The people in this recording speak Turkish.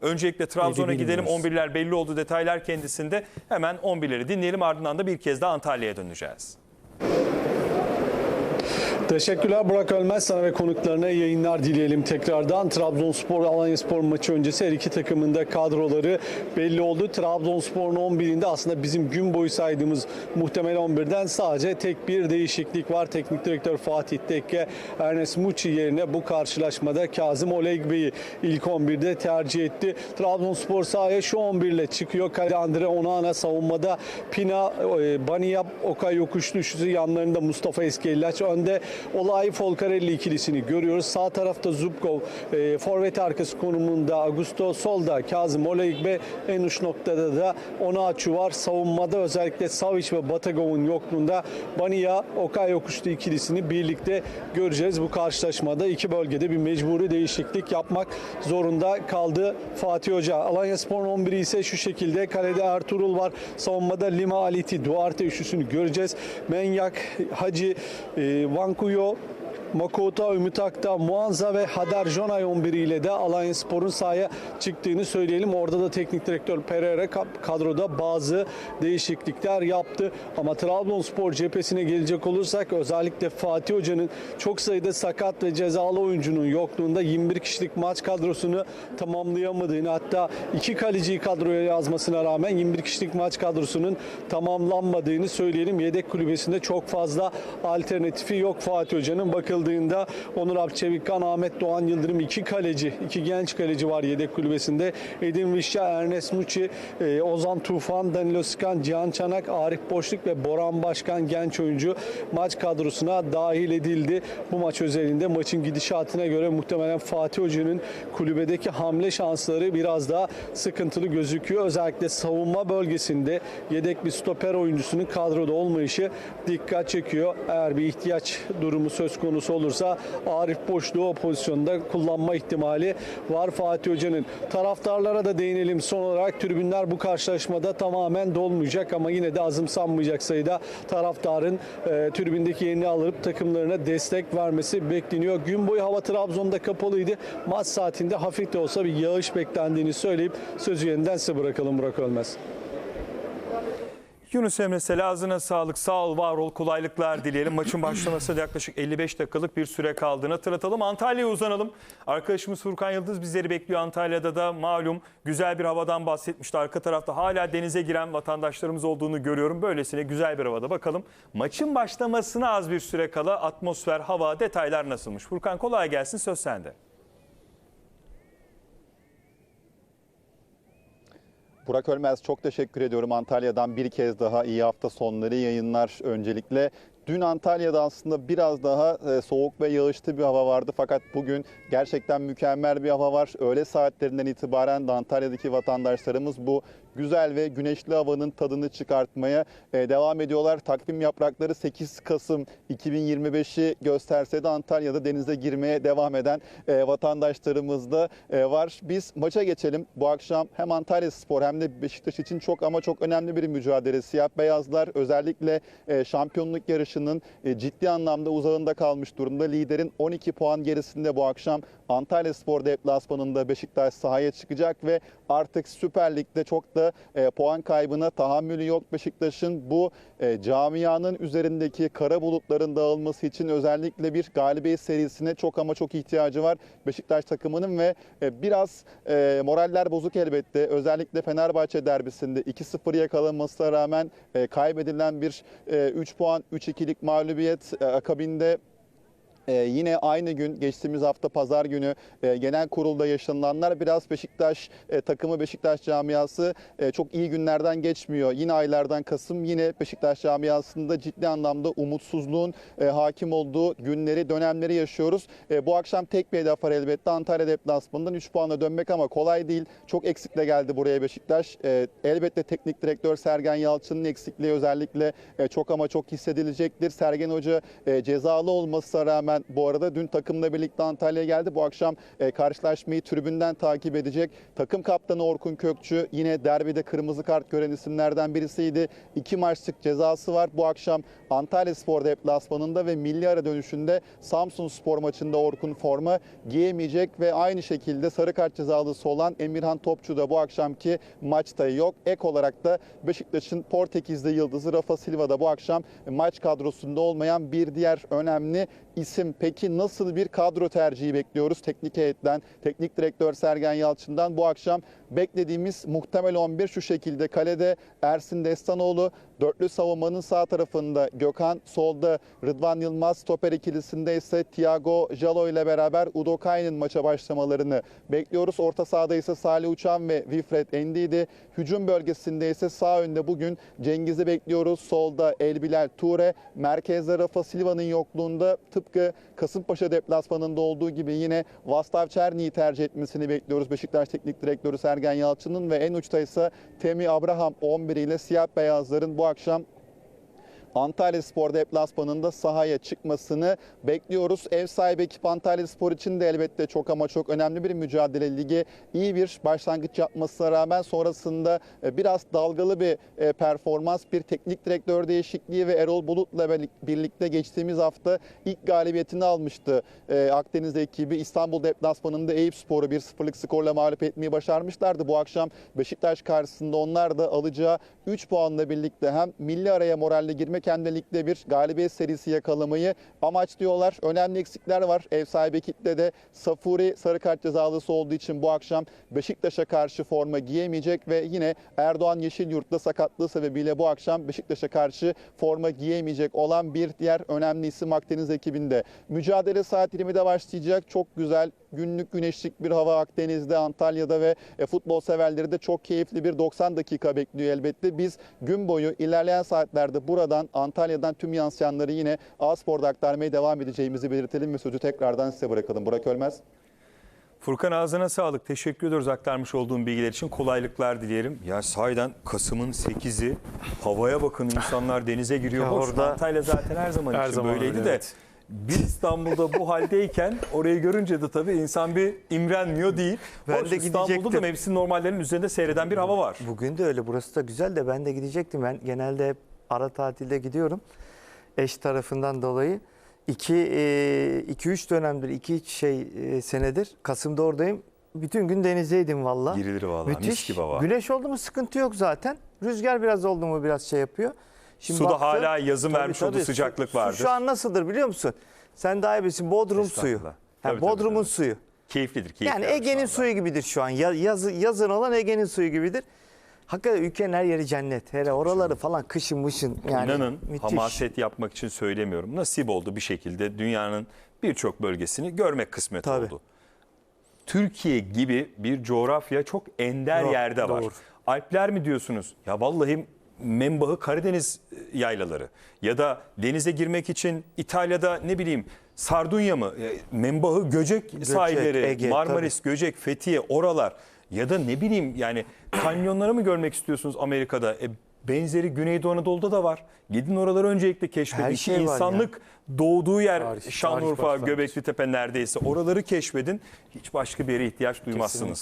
Öncelikle Trabzon'a gidelim. bilmiyoruz. 11'ler belli oldu detaylar kendisinde. Hemen 11'leri dinleyelim ardından da bir kez daha Antalya'ya döneceğiz. Teşekkürler Burak Ölmez sana ve konuklarına yayınlar dileyelim tekrardan. Trabzonspor Alanyaspor maçı öncesi her iki takımın da kadroları belli oldu. Trabzonspor'un 11'inde aslında bizim gün boyu saydığımız muhtemel 11'den sadece tek bir değişiklik var. Teknik direktör Fatih Tekke Ernest Muçi yerine bu karşılaşmada Kazım Olegbey'i ilk 11'de tercih etti. Trabzonspor sahaya şu 11 ile çıkıyor. Kale Andre Onana savunmada Pina, e, Baniyap, Okay Yokuşlu yanlarında Mustafa Eskelilaç önde Olay Folcarelli ikilisini görüyoruz. Sağ tarafta Zubkov e, forvet arkası konumunda Augusto solda Kazım Olegbey en uç noktada da Onaçu var. Savunmada özellikle Savic ve Batagov'un yokluğunda Bania Okay Yokuşlu ikilisini birlikte göreceğiz. Bu karşılaşmada iki bölgede bir mecburi değişiklik yapmak zorunda kaldı Fatih Hoca. Alanya Spor'un 11'i ise şu şekilde. Kalede Ertuğrul var. Savunmada Lima Aliti, Duarte üçlüsünü göreceğiz. Menyak, Hacı, e, Vankuyo, Makota, Ümit Akta, Muanza ve Hader Jonay 11 ile de Alanya Spor'un sahaya çıktığını söyleyelim. Orada da teknik direktör Pereira ka- kadroda bazı değişiklikler yaptı. Ama Trabzonspor cephesine gelecek olursak özellikle Fatih Hoca'nın çok sayıda sakat ve cezalı oyuncunun yokluğunda 21 kişilik maç kadrosunu tamamlayamadığını hatta iki kaleciyi kadroya yazmasına rağmen 21 kişilik maç kadrosunun tamamlanmadığını söyleyelim. Yedek kulübesinde çok fazla alternatifi yok Fatih Hoca'nın. Bakıldığında Onur Abçevikkan, Ahmet Doğan Yıldırım iki kaleci, iki genç kaleci var yedek kulübesinde. Edin Vişya, Ernest Muçi, e, Ozan Tufan, Danilo Sıkan, Cihan Çanak, Arif Boşluk ve Boran Başkan genç oyuncu maç kadrosuna dahil edildi. Bu maç özelinde maçın gidişatına göre muhtemelen Fatih Hoca'nın kulübedeki hamle şansları biraz daha sıkıntılı gözüküyor. Özellikle savunma bölgesinde yedek bir stoper oyuncusunun kadroda olmayışı dikkat çekiyor. Eğer bir ihtiyaç durumu söz konusu olursa Arif Boşluğu o pozisyonda kullanma ihtimali var Fatih Hoca'nın. Taraftarlara da değinelim son olarak. Tribünler bu karşılaşmada tamamen dolmayacak ama yine de azımsanmayacak sayıda taraftarın e, tribündeki yerini alıp takımlarına destek vermesi bekleniyor. Gün boyu hava Trabzon'da kapalıydı. Maç saatinde hafif de olsa bir yağış beklendiğini söyleyip sözü yeniden size bırakalım Burak Ölmez. Yunus Emre Sel sağlık, sağ ol, var ol, kolaylıklar dileyelim. Maçın başlamasına yaklaşık 55 dakikalık bir süre kaldığını hatırlatalım. Antalya'ya uzanalım. Arkadaşımız Furkan Yıldız bizleri bekliyor. Antalya'da da malum güzel bir havadan bahsetmişti. Arka tarafta hala denize giren vatandaşlarımız olduğunu görüyorum. Böylesine güzel bir havada bakalım. Maçın başlamasına az bir süre kala atmosfer, hava, detaylar nasılmış? Furkan kolay gelsin söz sende. Burak Ölmez çok teşekkür ediyorum Antalya'dan bir kez daha iyi hafta sonları yayınlar öncelikle. Dün Antalya'da aslında biraz daha e, soğuk ve yağışlı bir hava vardı fakat bugün gerçekten mükemmel bir hava var. Öğle saatlerinden itibaren de Antalya'daki vatandaşlarımız bu güzel ve güneşli havanın tadını çıkartmaya e, devam ediyorlar. Takvim yaprakları 8 Kasım 2025'i gösterse de Antalya'da denize girmeye devam eden e, vatandaşlarımız da e, var. Biz maça geçelim. Bu akşam hem Antalya Spor hem de Beşiktaş için çok ama çok önemli bir mücadele. Siyah beyazlar özellikle şampiyonluk yarışının ciddi anlamda uzağında kalmış durumda. Liderin 12 puan gerisinde bu akşam Antalya Spor deplasmanında Beşiktaş sahaya çıkacak ve artık Süper Lig'de çok da e, puan kaybına tahammülü yok Beşiktaş'ın. Bu e, camianın üzerindeki kara bulutların dağılması için özellikle bir galibiyet serisine çok ama çok ihtiyacı var Beşiktaş takımının ve e, biraz e, moraller bozuk elbette. Özellikle Fenerbahçe derbisinde 2-0 yakalanmasına rağmen e, kaybedilen bir e, 3 puan 3-2'lik mağlubiyet e, akabinde ee, yine aynı gün geçtiğimiz hafta pazar günü e, genel kurulda yaşanılanlar biraz Beşiktaş e, takımı Beşiktaş camiası e, çok iyi günlerden geçmiyor. Yine aylardan Kasım yine Beşiktaş camiasında ciddi anlamda umutsuzluğun hakim olduğu günleri dönemleri yaşıyoruz. Bu akşam tek bir hedef var elbette Antalya deplasmanından 3 puanla dönmek ama kolay değil. Çok eksikle geldi buraya Beşiktaş. Elbette teknik direktör Sergen Yalçın'ın eksikliği özellikle çok ama çok hissedilecektir. Sergen Hoca e, cezalı olmasına rağmen Gülşen bu arada dün takımla birlikte Antalya'ya geldi. Bu akşam e, karşılaşmayı tribünden takip edecek. Takım kaptanı Orkun Kökçü yine derbide kırmızı kart gören isimlerden birisiydi. İki maçlık cezası var. Bu akşam Antalya Spor deplasmanında ve milli ara dönüşünde Samsun Spor maçında Orkun forma giyemeyecek ve aynı şekilde sarı kart cezalısı olan Emirhan Topçu da bu akşamki maçta yok. Ek olarak da Beşiktaş'ın Portekiz'de yıldızı Rafa Silva da bu akşam maç kadrosunda olmayan bir diğer önemli isim. Peki nasıl bir kadro tercihi bekliyoruz teknik heyetten, teknik direktör Sergen Yalçın'dan? Bu akşam beklediğimiz muhtemel 11 şu şekilde. Kalede Ersin Destanoğlu, dörtlü savunmanın sağ tarafında Gökhan, solda Rıdvan Yılmaz, stoper ikilisinde ise Thiago Jalo ile beraber Udokay'ın maça başlamalarını bekliyoruz. Orta sahada ise Salih Uçan ve Wilfred Endidi. Hücum bölgesinde ise sağ önde bugün Cengiz'i bekliyoruz. Solda Elbilal Ture, merkezde Rafa Silva'nın yokluğunda tıpkı Kasımpaşa deplasmanında olduğu gibi yine Vastav Çerni'yi tercih etmesini bekliyoruz. Beşiktaş Teknik Direktörü Sergen Yalçın'ın ve en uçta ise Temi Abraham 11 ile siyah beyazların bu akşam Antalya Spor deplasmanında sahaya çıkmasını bekliyoruz. Ev sahibi ekip Antalya Spor için de elbette çok ama çok önemli bir mücadele ligi. İyi bir başlangıç yapmasına rağmen sonrasında e, biraz dalgalı bir e, performans, bir teknik direktör değişikliği ve Erol Bulut'la birlikte geçtiğimiz hafta ilk galibiyetini almıştı. E, Akdeniz ekibi İstanbul deplasmanında Eyüp Spor'u 1-0'lık skorla mağlup etmeyi başarmışlardı. Bu akşam Beşiktaş karşısında onlar da alacağı 3 puanla birlikte hem milli araya moralle girmek ligde bir galibiyet serisi yakalamayı amaçlıyorlar. Önemli eksikler var. Ev sahibi ekiple de Safuri sarı kart cezalısı olduğu için bu akşam Beşiktaş'a karşı forma giyemeyecek ve yine Erdoğan Yeşilyurt'ta sakatlığı sebebiyle bu akşam Beşiktaş'a karşı forma giyemeyecek olan bir diğer önemli isim Akdeniz ekibinde. Mücadele saat 20'de başlayacak. Çok güzel günlük güneşlik bir hava Akdeniz'de, Antalya'da ve e, futbol severleri de çok keyifli bir 90 dakika bekliyor elbette. Biz gün boyu ilerleyen saatlerde buradan Antalya'dan tüm yansıyanları yine A-Spor'da aktarmaya devam edeceğimizi belirtelim ve sözü tekrardan size bırakalım. Burak Ölmez. Furkan ağzına sağlık. Teşekkür ediyoruz aktarmış olduğum bilgiler için. Kolaylıklar dileyelim. Ya sahiden Kasım'ın 8'i havaya bakın insanlar denize giriyor. Orada- Antalya zaten her zaman Her için zaman böyleydi öyle, de. evet. Biz İstanbul'da bu haldeyken orayı görünce de tabii insan bir imrenmiyor değil. Ben Hoş, de İstanbul'da da mevsim normallerinin üzerinde seyreden bir hava var. Bugün de öyle. Burası da güzel de ben de gidecektim. Ben genelde hep ara tatilde gidiyorum. Eş tarafından dolayı. 2 2 3 dönemdir, 2 şey e, senedir Kasım'da oradayım. Bütün gün denizdeydim valla. Girilir vallahi, mis Müthiş. gibi hava. Güneş oldu mu sıkıntı yok zaten. Rüzgar biraz oldu mu biraz şey yapıyor. Şimdi Suda baktım- hala yazın Tabii, vermiş olduğu Su- sıcaklık su vardır. Şu an nasıldır biliyor musun? Sen daha iyi bilirsin. Bodrum suyu. Tabii, tabii, Bodrum'un tabii. suyu. Keyiflidir. keyifli Yani Ege'nin suyu gibidir şu an. Ya- Yazı, yazın olan Ege'nin suyu gibidir. Hakikaten ülkenin her yeri cennet. Hele oraları falan kışın mışın. Yani İnanın müthiş. hamaset yapmak için söylemiyorum. Nasip oldu bir şekilde dünyanın birçok bölgesini görmek kısmet Tabii. oldu. Türkiye gibi bir coğrafya çok ender Doğru, yerde var. doğru. Alpler mi diyorsunuz? Ya vallahi Membahı Karadeniz e, yaylaları ya da denize girmek için İtalya'da ne bileyim Sardunya mı? E, Membahı Göcek, sahilleri, Ege, Marmaris, Göcek, Fethiye oralar ya da ne bileyim yani kanyonları mı görmek istiyorsunuz Amerika'da? E, benzeri Güneydoğu Anadolu'da da var. Gidin oraları öncelikle keşfedin. Her şey insanlık doğduğu yer Tarih- tarih Şanlıurfa, başlangıç. Göbekli Tepe neredeyse. Oraları keşfedin. Hiç başka bir yere ihtiyaç duymazsınız.